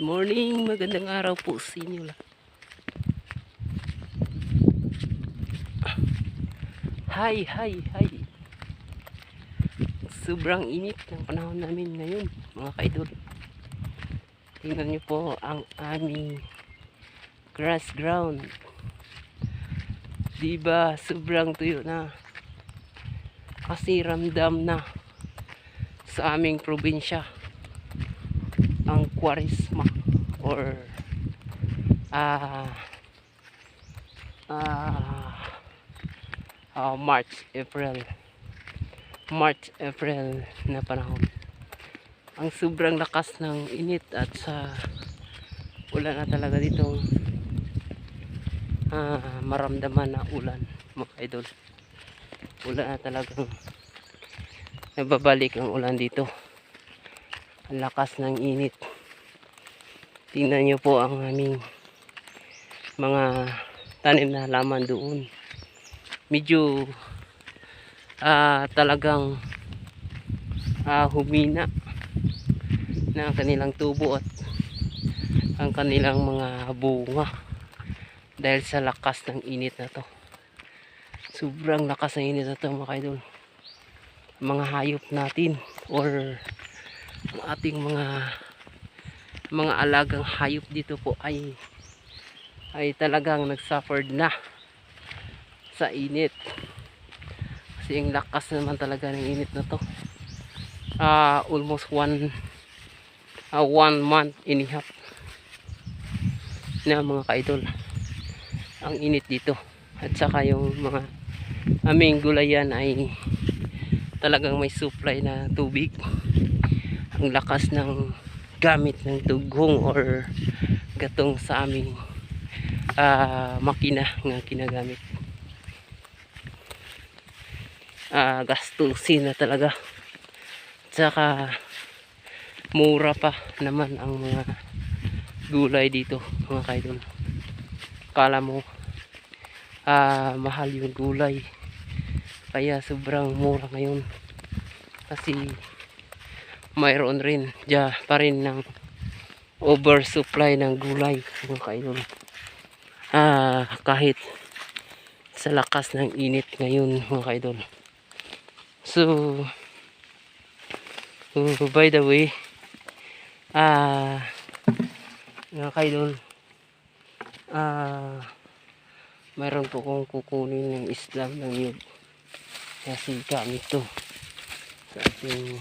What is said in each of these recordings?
morning, magandang araw po sa inyo lahat. Hi, hi, hi. Sobrang init ng panahon namin ngayon, mga kaidol. Tingnan niyo po ang aming grass ground. Diba, sobrang tuyo na. Kasi ramdam na sa aming probinsya ang kwaresma or ah ah ah, March, April. March, April na panahon. Ang sobrang lakas ng init at sa ulan na talaga ditong ah, maramdaman na ulan mga idol. Ulan na talagang nababalik ang ulan dito lakas ng init. Tingnan nyo po ang aming mga tanim na halaman doon. Medyo ah, talagang ah, humina na ang kanilang tubo at ang kanilang mga bunga dahil sa lakas ng init na to. Sobrang lakas ng init na to mga idol. Mga hayop natin or ating mga mga alagang hayop dito po ay ay talagang nagsuffered na sa init. Kasi ang lakas naman talaga ng init na to. Ah almost one ah, one month and a half na mga kaidol ang init dito. At saka yung mga aming gulayan ay talagang may supply na tubig ang lakas ng gamit ng dughong or gatong sa aming ah, makina nga kinagamit ah, gastusin na talaga. Tsaka mura pa naman ang mga gulay dito mga kaidol. Kala mo ah, mahal yung gulay. Kaya sobrang mura ngayon. Kasi mayroon rin dya pa rin ng oversupply ng gulay mga kaidol. Ah, kahit sa lakas ng init ngayon mga kaidol. So oh, by the way ah mga kaidol ah mayroon po kong kukunin ng islam ng yug kasi gamit to sa ating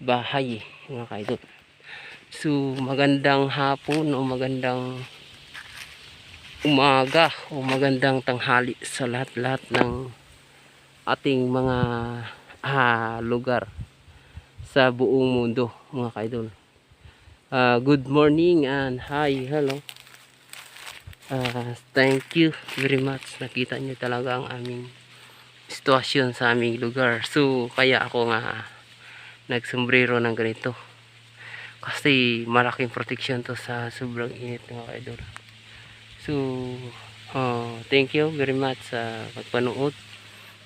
bahay mga kaidol. So magandang hapon o magandang umaga o magandang tanghali sa lahat-lahat ng ating mga ah, lugar sa buong mundo mga kaidol. Ah, good morning and hi hello. Ah, thank you very much. Nakita niyo talaga ang aming sitwasyon sa aming lugar. So kaya ako nga nagsombrero ng ganito. Kasi malaking protection to sa sobrang init mga kaidol so oh, thank you very much sa pagpanood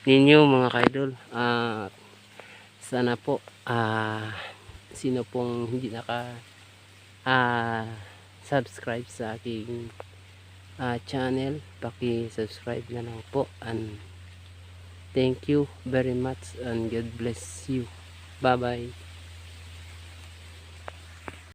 ninyo mga kaidol. At sana po ah sino pong hindi naka ah subscribe sa aking ah, channel paki-subscribe na lang po. And thank you very much and God bless you bye bye